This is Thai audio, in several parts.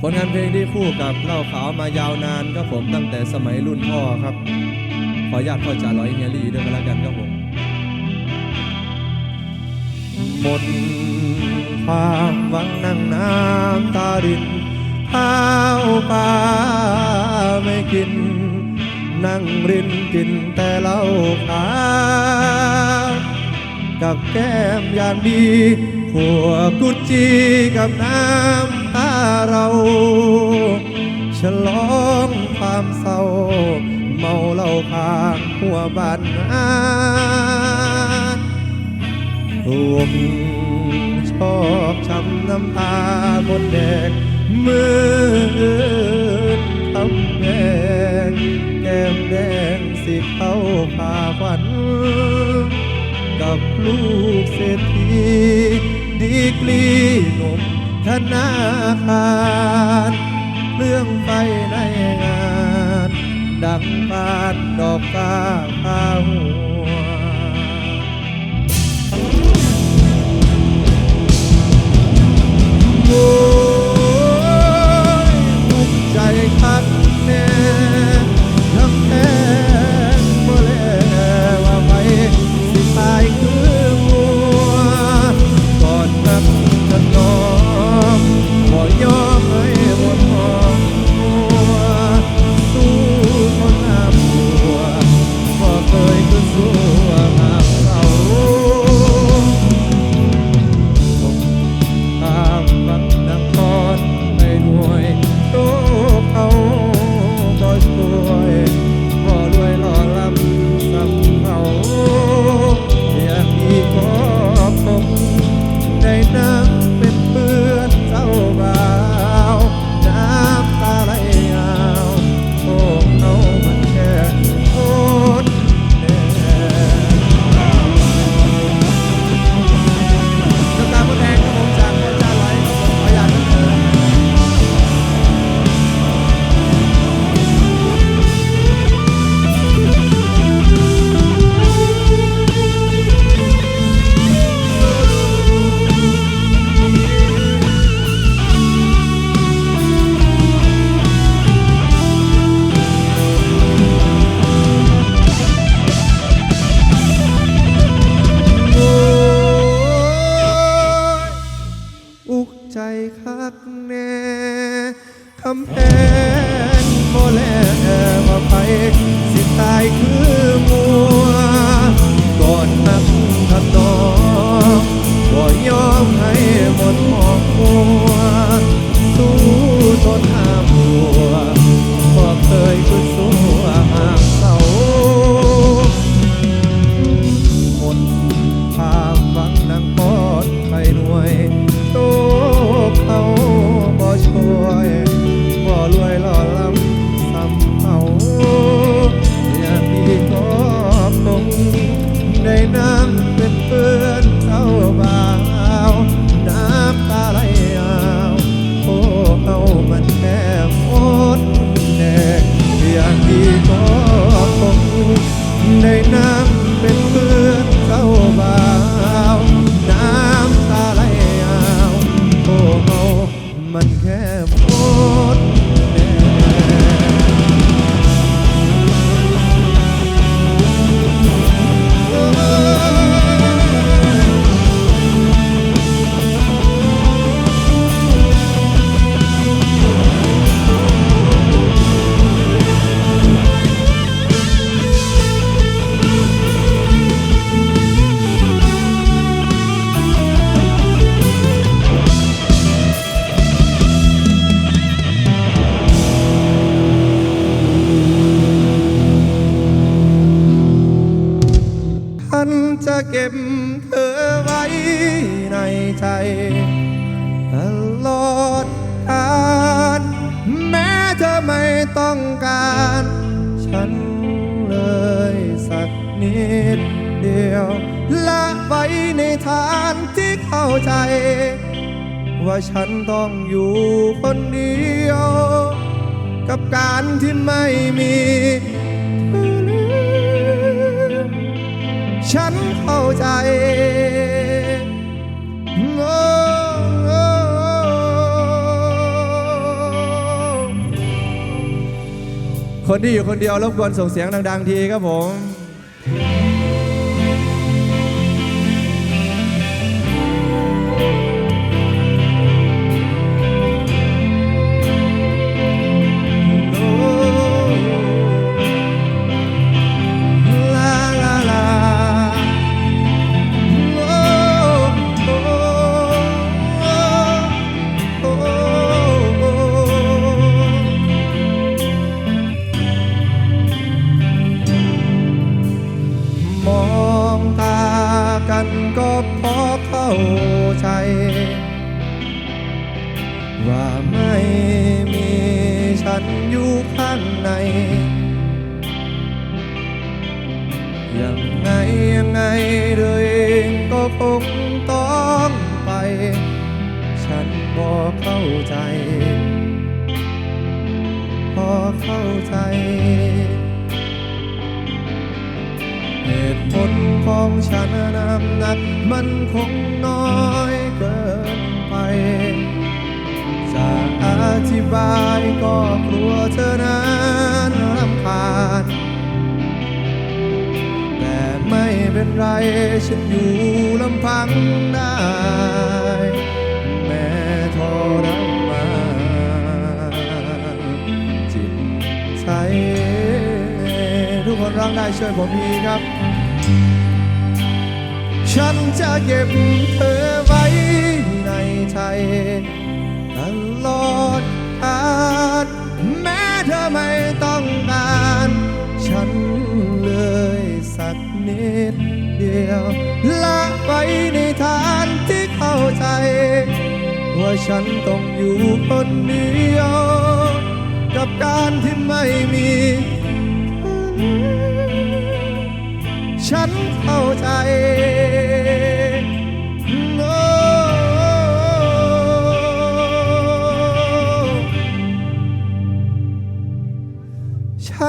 ผลงานเพลงที่คู่กับเหล่าขาวมายาวนานครับผมตั้งแต่สมัยรุ่นพ่อครับ ขอญาตพ่อจ่าร้อยเฮียรี่ด้วยกันแล้วกันครับผมหมดความหวังนั่งน้ำตารินข้าวปลาไม่กิน นั่งรินกินแต่เหล้าขาวกับแก้มอย่างดีขัวกุจีกับน้ำ เรา ฉลองความเศร้า เมาเหล้าขางหัวบ้านนาถูกชอบช้ำน้ำตาบนแดงมือทำแดงแก้มแดงสิเข้าพาควัน กับลูกเศรษฐีดีกรีหนุ่ม ธนาคารเรื่องไฟในงาน ดังปานดอกกาพาหัว ใจ ตลอดกาลแม้เธอไม่ต้องการ ฉันเลยสักนิดเดียว ละไว้ในทางที่เข้าใจ ว่าฉันต้องอยู่คนเดียว กับการที่ไม่มีเข้าใจ คนที่อยู่คนเดียวรบกวนส่งเสียงดัง ๆ ทีครับผม บายก็กลัวเธอนั้นรำคาญ แต่ไม่เป็นไรฉันอยู่ลำพังได้แม่ทรมานจิตใจทุกคนร้องได้ช่วยผมดีครับ ฉันจะเก็บเธอไว้ในใจ ตลอด อาจแม้เธอไม่ต้องการ ฉันเลยสักนิดเดียว ละไปในทางที่เข้าใจ ว่าฉันต้องอยู่คนเดียว กับการที่ไม่มี ฉันเข้าใจ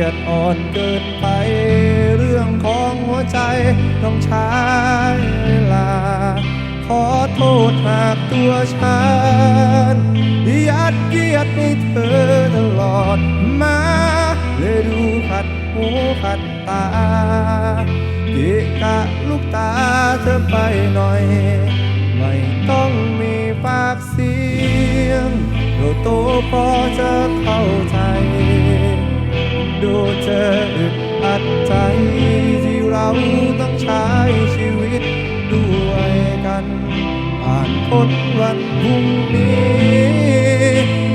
ยดอ่อนเกินไป เรื่องของหัวใจต้องใช้เวลา ขอโทษหากตัวฉันยัดเยียดให้เธอตลอดมาเลยดูขัดหูขัดตาเกะกะลูกตาเธอไปหน่อย ไม่ต้องมีปากเสียงเราโตพอจะเข้าใจ เธออึดอัดใจที่เราต้องใช้ชีวิตด้วยกัน ผ่านพ้นวันพรุ่งนี้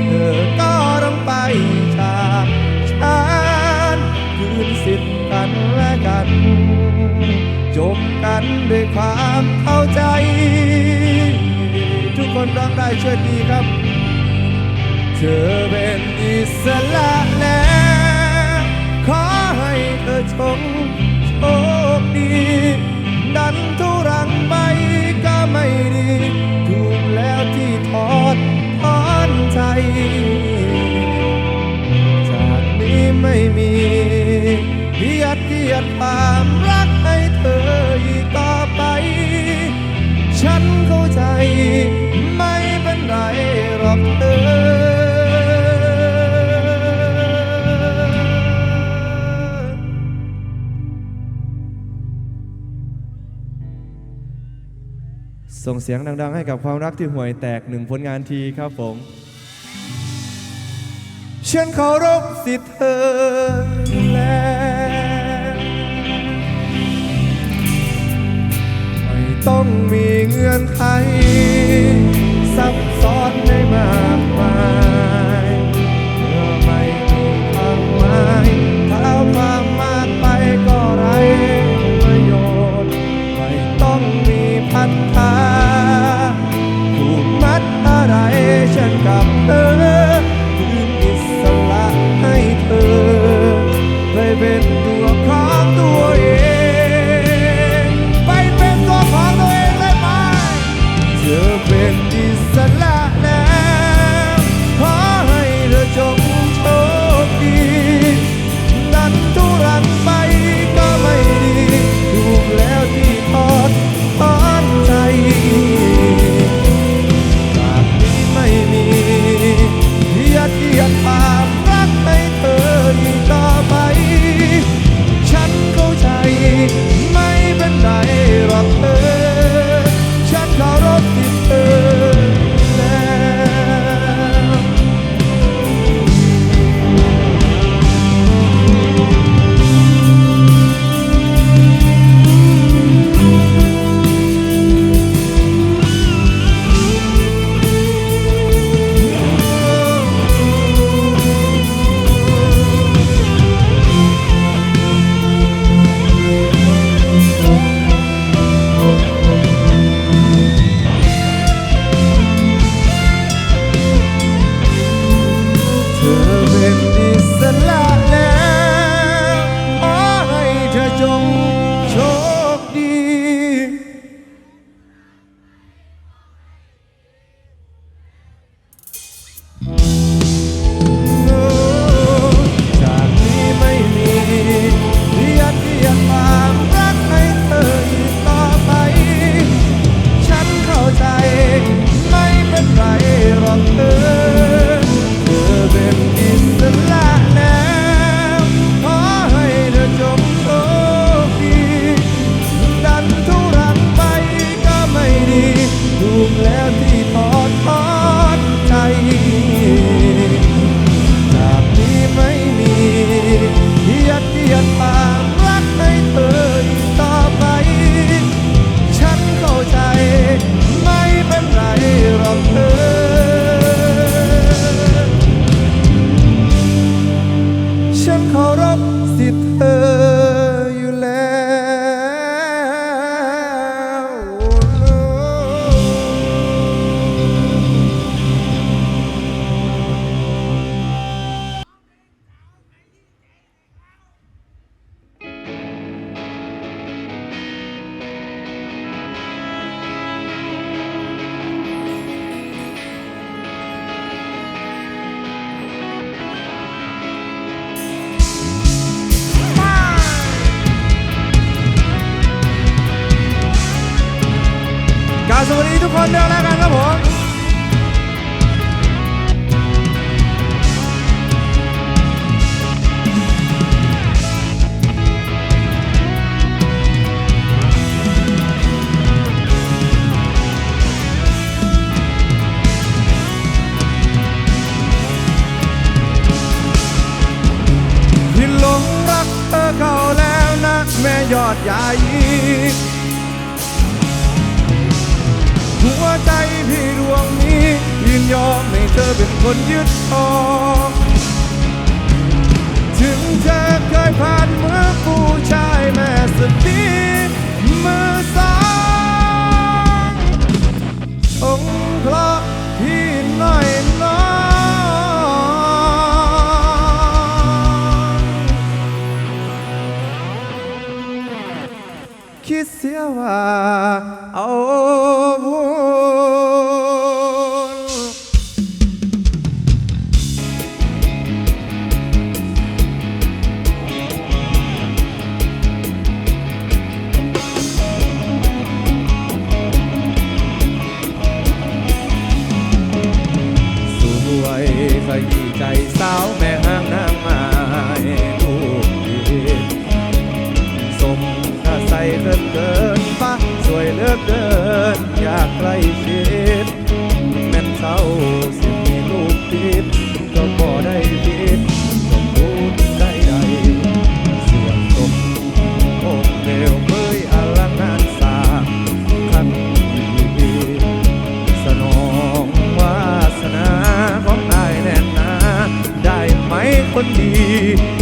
เธอก็ต้องไปจากฉันคืนสิทธิ์กันและกัน จบกันด้วยความเข้าใจ ทุกคนร้องได้ช่วยดีครับ เธอเป็นอิสระแล้ว งโชคดี ดันทุรังไปก็ไม่ดีถูกแล้วที่ทอดถอนใจ จากนี้ไม่มีที่ยัดเพียดความ ส่งเสียงดัง ๆ ให้กับความรักที่ห่วยแตกหนึ่งผลงานทีครับผมฉันเคารพสิทธิ์เธอแล้วไม่ต้องมีเงื่อนไขซับซ้อนได้มา สวัสดีทุกคนด้วยแล้วกันครับผมที่หลงรักเธอเขาแล้วนะแม่ยอดใหญ่ พี่ดวงนี้ ยินยอมให้เธอเป็นคนยึดทองถึงเธอเคยผ่านมือผู้ชายแม่สุดดีมือสององค์พระพี่น้อยน้องคิดเสียว่าเอา for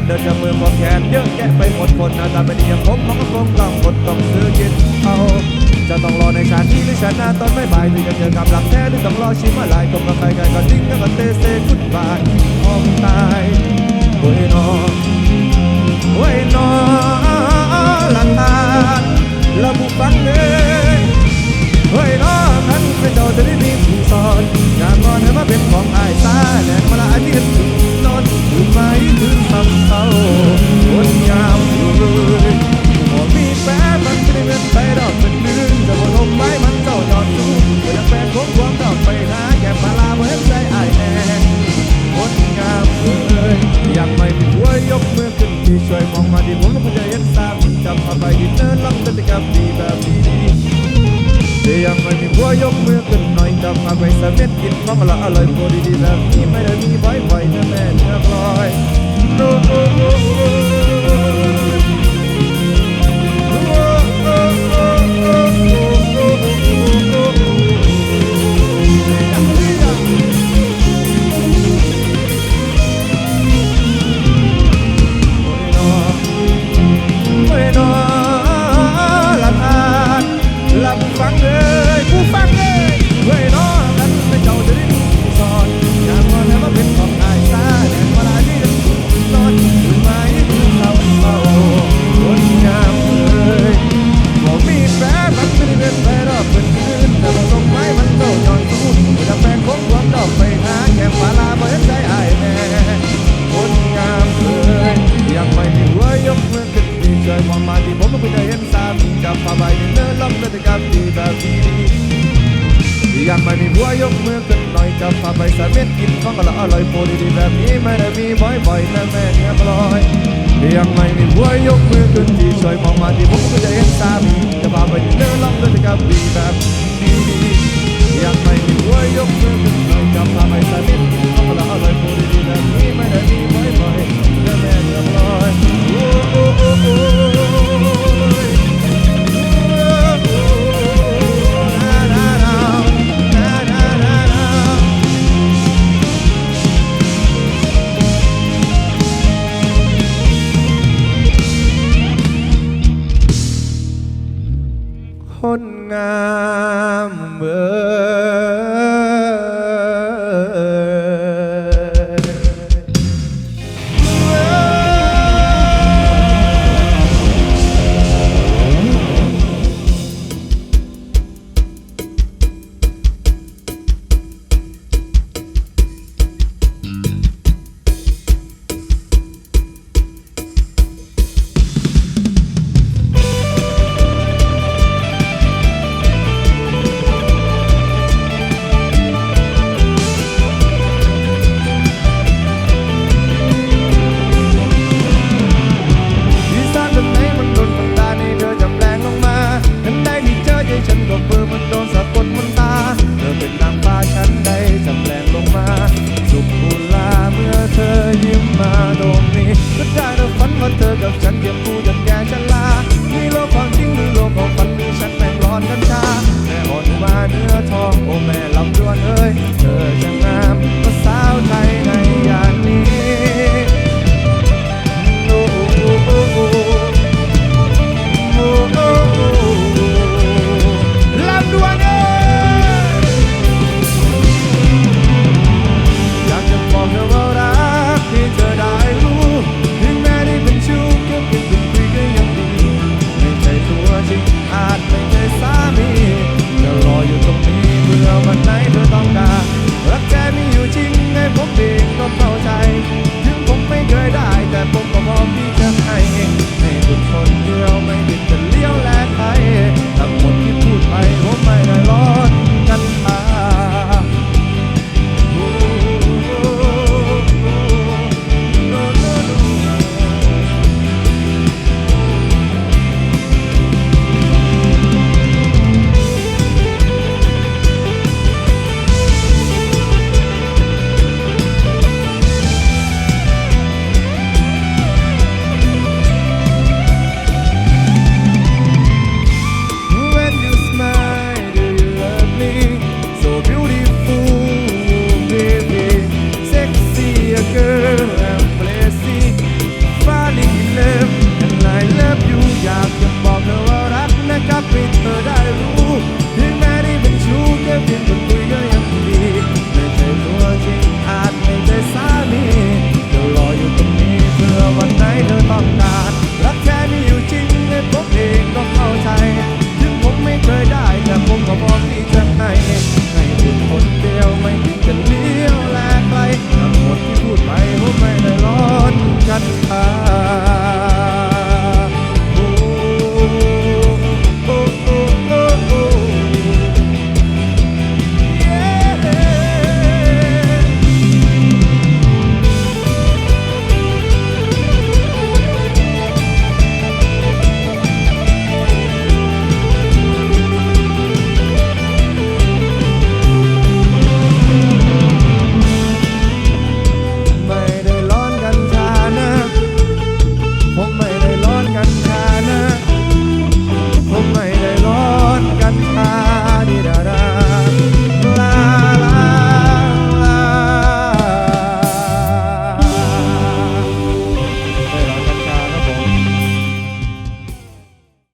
นมีแฟนเดินจากมือของแขนเยอะแยะไปหมดคนหน้าตาไม่ดีอย่างผมมันก็คงต้องหมดต้องซื้อกินเอาจะต้องรอในชาตินี้หรือชาติหน้าตอนไม่บ่ายถึงจะเจอกับหลักแท้หรือต้องรอชิมอะไรก็มาใครกันก็ทิ้งแล้วก็เตะเซกุดบายพอมตายโอ้ยนอโอ้ยนอหลังตาแล้วผู้ฟังเลยเฮ้ยน้อท่านเป็นเจ้าจะได้มีผู้สอนอยากงอนให้มาเป็นของอายตาแหลกมาละอายที่กัน ถึงนอไม้ถึงทำเศร้าคนยาวเลยพอมีแฟนมันไม่ได้เงินไปดอกเป็นเดือนจะบ่ลมไม้มันเจ้ายอดสูงเมื่อแฟนของความดอกไปหาแก่ปลาลาเมื่อใจไอายแน่คนงามเลยอยังไม่มีหัวยกมือขึ้นที่ช่วยมองมาที่ผมแล้วคุณจะเห็นซ้ำจำเอาไปดินเนินลำเป็นกับดีแบบดี แต่ยังไม่มีผัวยกมือขึ้นหน่อยจะมาไปสะเม็ดกินของละอร่อยโปรดีๆแบบนี้ไม่ได้มีบ่อยแนะแม่เนื้อลอย ความหมายที่ผมไม่เคยเห็นสาำกับผ้าใบเนื้อล้อมด้วยกับดีแบบดีอยากไม่มีบัวยกมือขึ้นหน่อยกับผ้าใบสามเม็ดกินฟังกะละอร่อยโปรดีแบบนี้ไม่ได้มีบ่อยๆต่แม่แง่ลอยยังไม่มีหัวยกมือขึ้นที่ช่วยมองมาที่ผมก็จะเห็นสามีจะพาไปเนื้อล้อมด้วยกับดีแบบดีๆอยากไม่มีหัวยกมือขึ้นหน่อยกับผ้าใบสามเม็ดกินฟังกะละอร่อยโปรดีแบบนี้ไม่ได้มีบ่อยๆต่แม่แง่ลอย oh, oh, oh, oh. tormenta.